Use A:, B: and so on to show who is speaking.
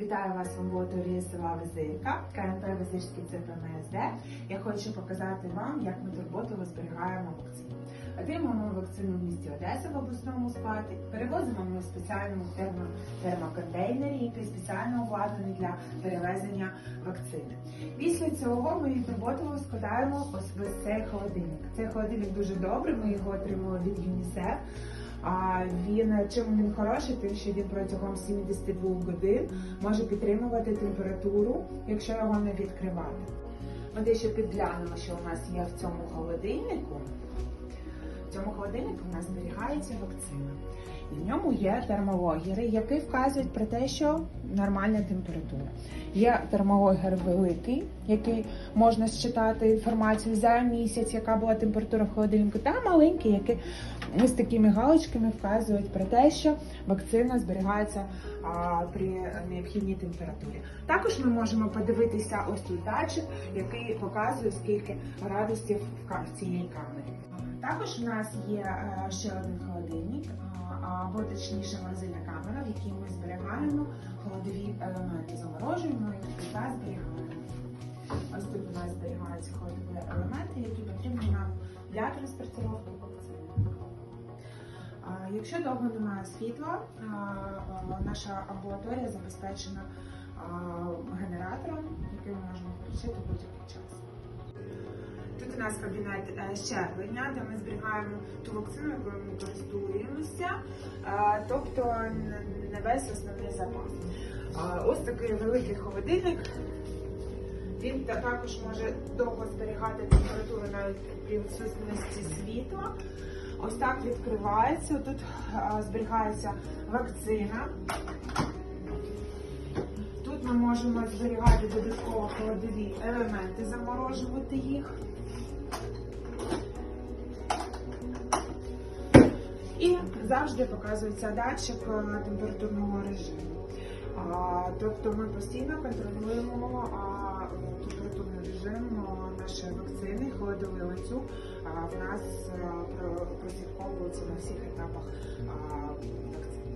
A: Вітаю вас в амбулаторії села Визирка, КНП Визирський ЦПМСД. Я хочу показати вам, як ми турботово зберігаємо вакцину. Отримуємо вакцину в місті Одеса в обласному складі, перевозимо ми в спеціальному термо, термоконтейнері, який спеціально обладнаний для перевезення вакцини. Після цього ми її складаємо ось в цей холодильник. Цей холодильник дуже добрий, ми його отримали від ЮНІСЕФ. А він чим він хороший, тим що він протягом 72 годин може підтримувати температуру, якщо його не відкривати. Ми дещо підглянемо, що у нас є в цьому холодильнику. В цьому холодильнику у нас зберігається вакцина. І в ньому є термологери, які вказують про те, що нормальна температура. Є термологер великий, який можна считати інформацію за місяць, яка була температура в холодильнику, та маленький, який з такими галочками вказують про те, що вакцина зберігається а, при необхідній температурі. Також ми можемо подивитися ось тут датчик, який показує скільки градусів в цій камері. Також у нас є е, ще один холодильник, або точніше морозильна камера, в якій ми зберігаємо холодові елементи, заморожуємо і та зберігаємо. Ось тут у нас зберігаються ходові елементи, які потрібні нам для транспортировки вакцини. Якщо довго немає світла, наша амбулаторія забезпечена генератором, нас кабінет е, щеплення, де ми зберігаємо ту вакцину, якою ми користуємося, е, тобто не весь основний запас. Ось такий великий холодильник. Він також може довго зберігати температуру навіть при відсутності світла. Ось так відкривається. Тут зберігається вакцина. Тут ми можемо зберігати додатково холодові елементи, заморожувати їх. І завжди показується датчик е, температурного режиму. Тобто ми постійно контролюємо температурний режим нашої вакцини, холодовий ланцюг в нас а, прослідковується на всіх етапах вакцини.